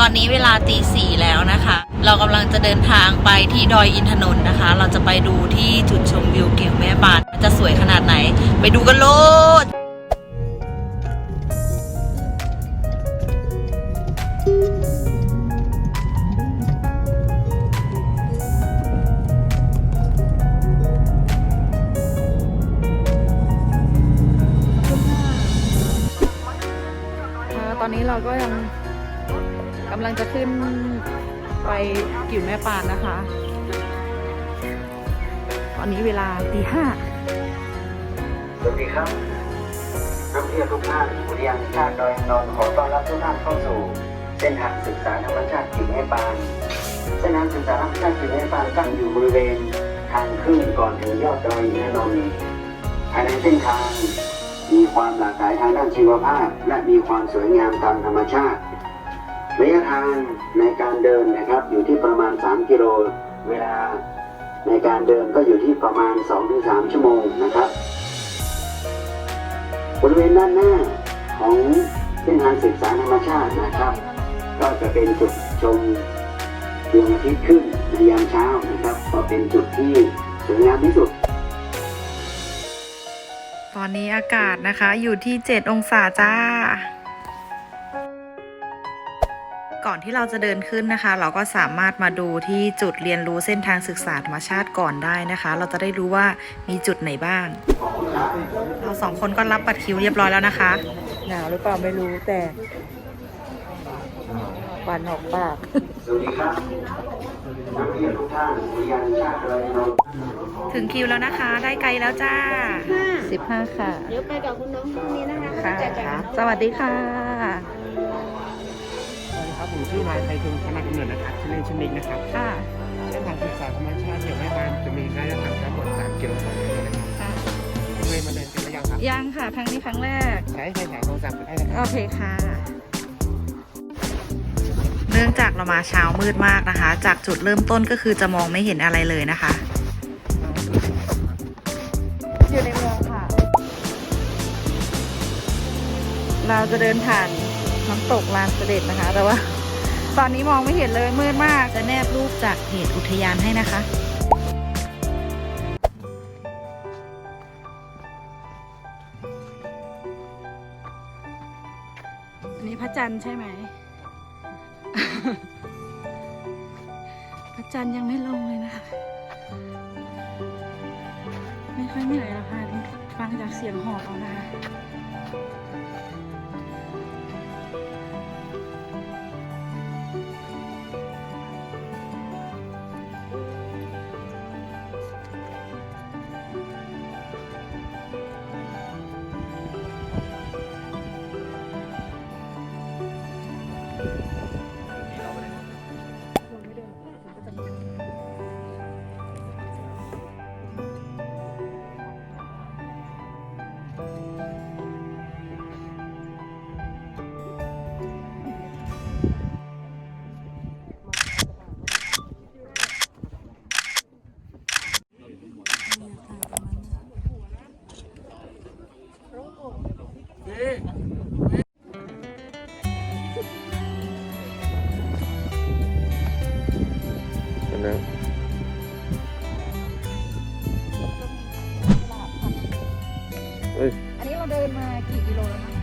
ตอนนี้เวลาตีสี่แล้วนะคะ เรากำลังจะเดินทางไปที่ดอยอินทนนท์นะคะ เราจะไปดูที่จุดชมวิวเกี่ยวแม่บานจะสวยขนาดไหน ไปดูกันโลดตอนนี้เราก็ยัง กำลังจะขึ้นไปกิ่วแม่ปานนะคะ ตอนนี้เวลาตีห้าสวัสดีครับนักเที่ยวทุกท่านอุทยานชาติดอยนทนขอต้อนรับทุกท่านเข้าสู่ เส้นทางศึกษาธรรมชาติกิ่งแม่ปาน เส้นทางศึกษาธรรมชาติกิ่งแม่ปานตั้งอยู่บริเวณทางขึ้นก่อนถึงยอดดอยอินทนนภายในเส้นทางมีความหลากหลายทางด้านชีวภาพ และมีความสวยงามตามธรรมชาติ ระยะทางในการเดินนะครับอยู่ที่ประมาณ 3 กิโล เวลาในการเดินก็อยู่ที่ประมาณ 2-3 ชั่วโมงนะครับ บริเวณด้านหน้าของเส้นทางศึกษาธรรมชาตินะครับ ก็จะเป็นจุดชมดวงอาทิตย์ขึ้นในยามเช้านะครับ ก็เป็นจุดที่สวยงามที่สุด ตอนนี้อากาศนะคะอยู่ที่ 7 องศาจ้า ก่อนที่เราจะเดินขึ้นนะคะ เราก็สามารถมาดูที่จุดเรียนรู้เส้นทางศึกษาธรรมชาติก่อนได้นะคะ เราจะได้รู้ว่ามีจุดไหนบ้าง เราสองคนก็รับบัตรคิวเรียบร้อยแล้วนะคะ หนาวหรือเปล่าไม่รู้แต่หวานออกปากสวัสดีครับนักเที่ยวทุกท่านอุทยานแห่งชาติดอยอินทนนท์ถึงคิวแล้วนะคะ ได้ไกลแล้วจ้า 15 ค่ะ เดี๋ยวไปกับคุณน้องพรุ่งนี้นะคะค่ะเจอกันสวัสดีค่ะสวัสดีครับ ผมชื่อนายไพฑูรย์คณะกำเนิดนะครับชื่อเล่นชื่อนิกนะครับค่ะเส้นทางศึกษาธรรมชาติเกี่ยวแม่บ้านจะมีระยะทางทั้งหมด3กิโลเมตรนะครับค่ะเคยมาเดินกันหรือยังครับยังค่ะครั้งนี้ครั้งแรก ใช้ไฟฉายโทรศัพท์ก็ได้นะครับ โอเคค่ะ เนื่องจากเรามาเช้ามืดมากนะคะ จากจุดเริ่มต้นก็คือจะมองไม่เห็นอะไรเลยนะคะ อยู่ในเมืองค่ะ เราจะเดินผ่านน้ำตกลานเสด็จนะคะ แต่ว่า ตอนนี้มองไม่เห็นเลยมืดมาก จะแนบรูปจากเพจอุทยานให้นะคะ อันนี้พระจันทร์ใช่ไหม พระจันทร์ยังไม่ลงเลยนะคะ ไม่ค่อยเหนื่อยหรอกค่ะฟังจากเสียงหอบเอานะคะ อันนี้เราเดินมากี่กิโลแล้วนะ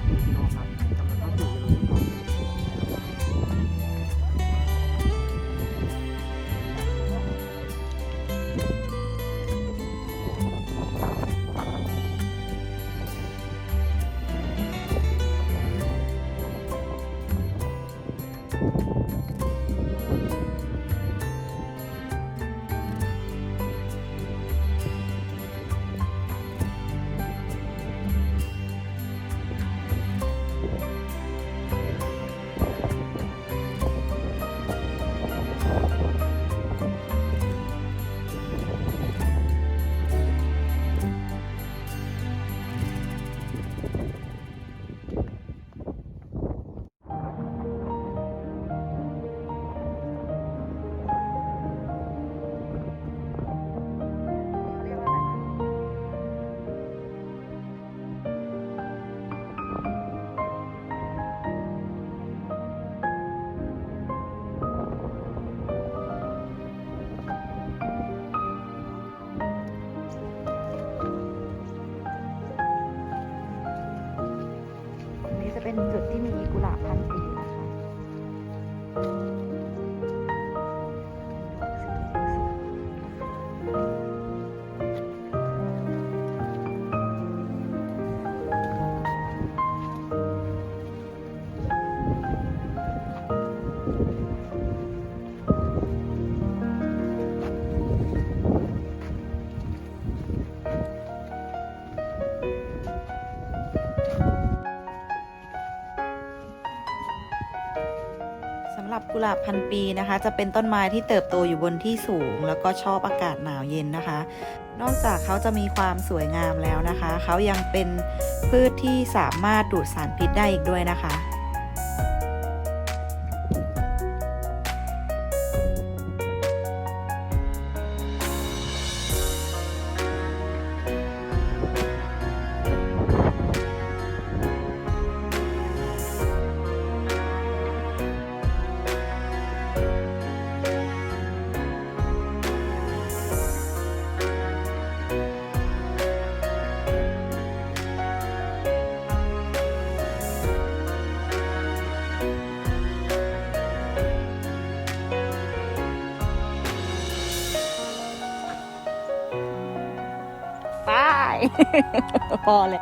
หลาบพันปีนะคะ จะเป็นต้นไม้ที่เติบโตอยู่บนที่สูง แล้วก็ชอบอากาศหนาวเย็นนะคะ นอกจากเขาจะมีความสวยงามแล้วนะคะ เขายังเป็นพืชที่สามารถดูดสารพิษได้อีกด้วยนะคะ พอเลย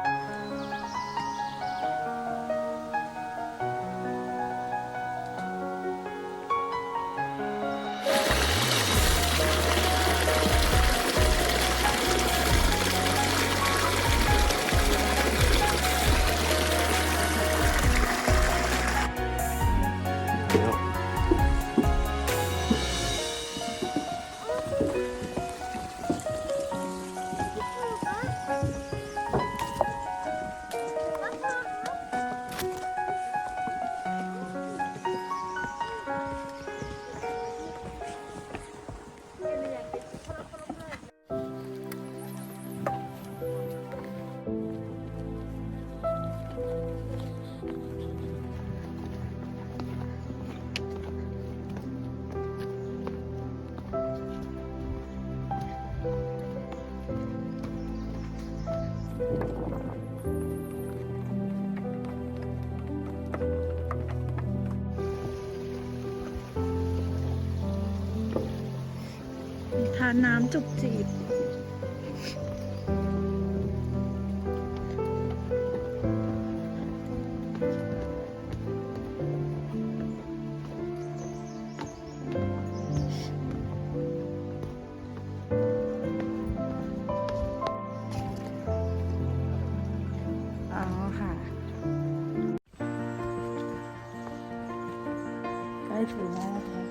านน้ำจุกจีบ อ๋อค่ะ ใกล้ถึงแล้วนะคะ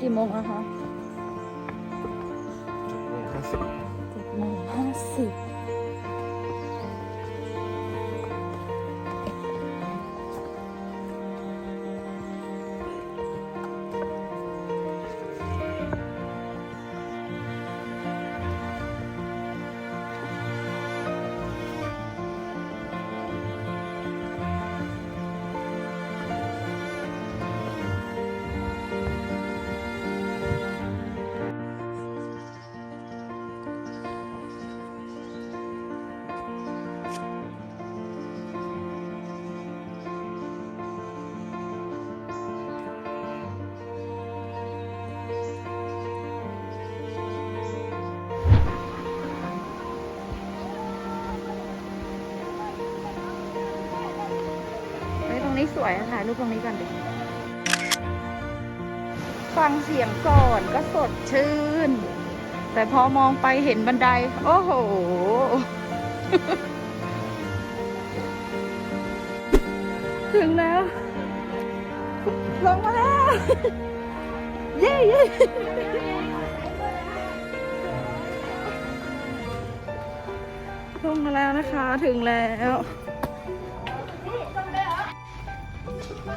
กี่โมงแล้วคะห้าสิบเจ็ดโมงห้าสิบ สวยอะถ่ายรูปตรงนี้ก่อนดิฟังเสียงก่อนก็สดชื่น แต่พอมองไปเห็นบันได โอ้โห ถึงแล้ว ลงมาแล้ว เย้เย้ลงมาแล้วนะคะ ถึงแล้ว ห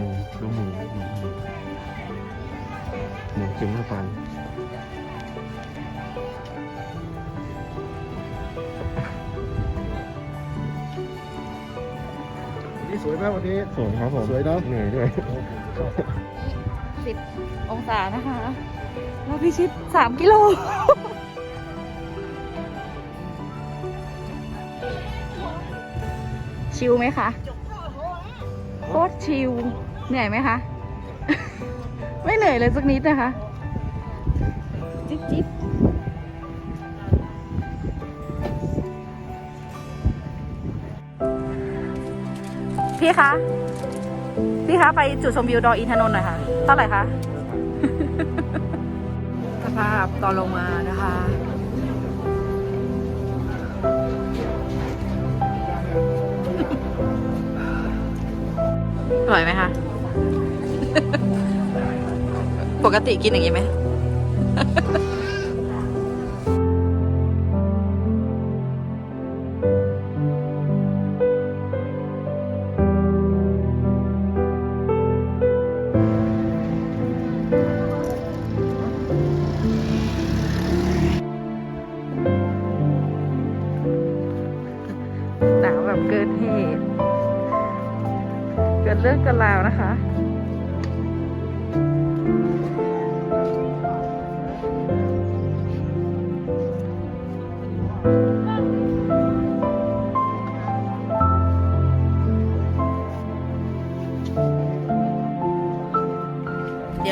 มูดูหมูหมูหมูจิ้มน้ำปันนี่สวยไหมวันนี้ สวยครับผมสวยเนอะ เหนื่อยด้วยสิบองศานะคะ เราพิชิตสามกิโล ชิลไหมคะโคตรชิลเหนื่อยไหมคะ ไม่เหนื่อยเลยสักนิดนะคะ จิ๊บจิ๊บพี่คะ พี่คะ ไปจุดชมวิวดอยอินทนนท์หน่อยค่ะ เท่าไหร่คะ สภาพตอนลงมานะคะ อร่อยไหมคะ ปกติกินอย่างนี้ไหม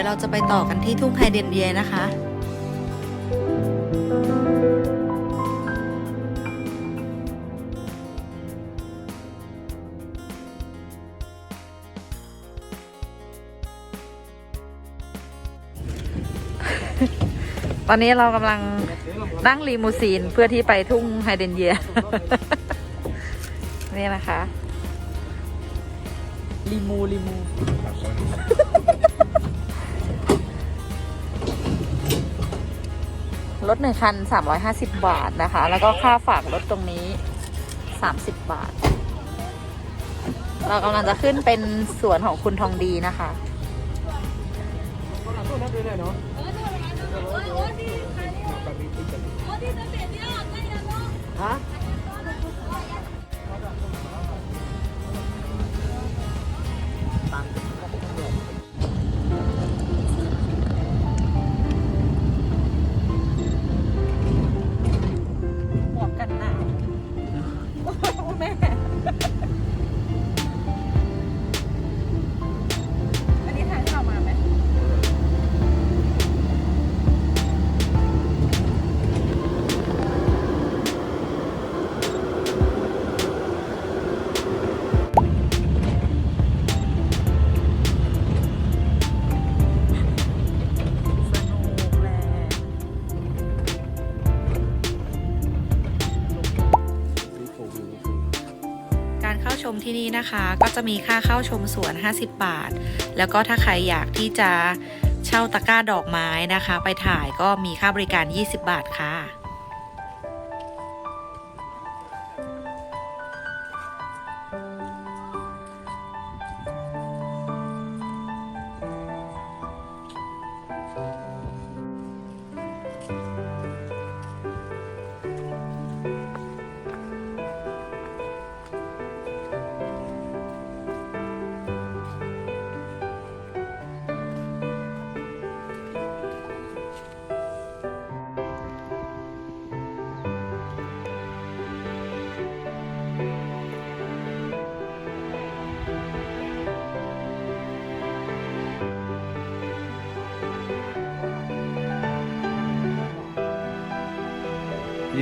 เดี๋ยวเราจะไปต่อกันที่ทุ่งไฮเดนเดียนะคะตอนนี้เรากำลังนั่งลีมูซีนเพื่อที่ไปทุ่งไฮเดนเยีย นี่นะคะลีมูลีมู รถหนึ่งคัน 350 บาทนะคะ แล้วก็ค่าฝากรถตรงนี้ 30 บาท เรากำลังจะขึ้นเป็นสวนของคุณทองดีนะคะ นะคะ ก็จะมีค่าเข้าชมสวน 50 บาท แล้วก็ถ้าใครอยากที่จะเช่าตะกร้าดอกไม้นะคะ ไปถ่ายก็มีค่าบริการ 20 บาทค่ะ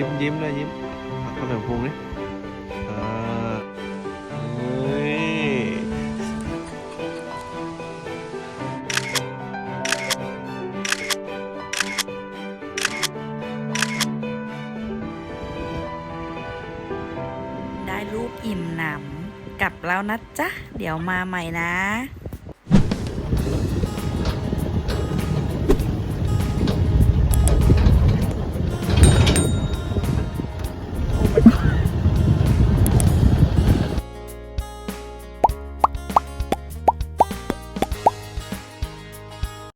ยิ้มยิ้มเลยยิ้มคนเหนพุงนี่อ่าเฮ้ยได้รูปอิ่มหนำกลับแล้วนะจ๊ะ เดี๋ยวมาใหม่นะ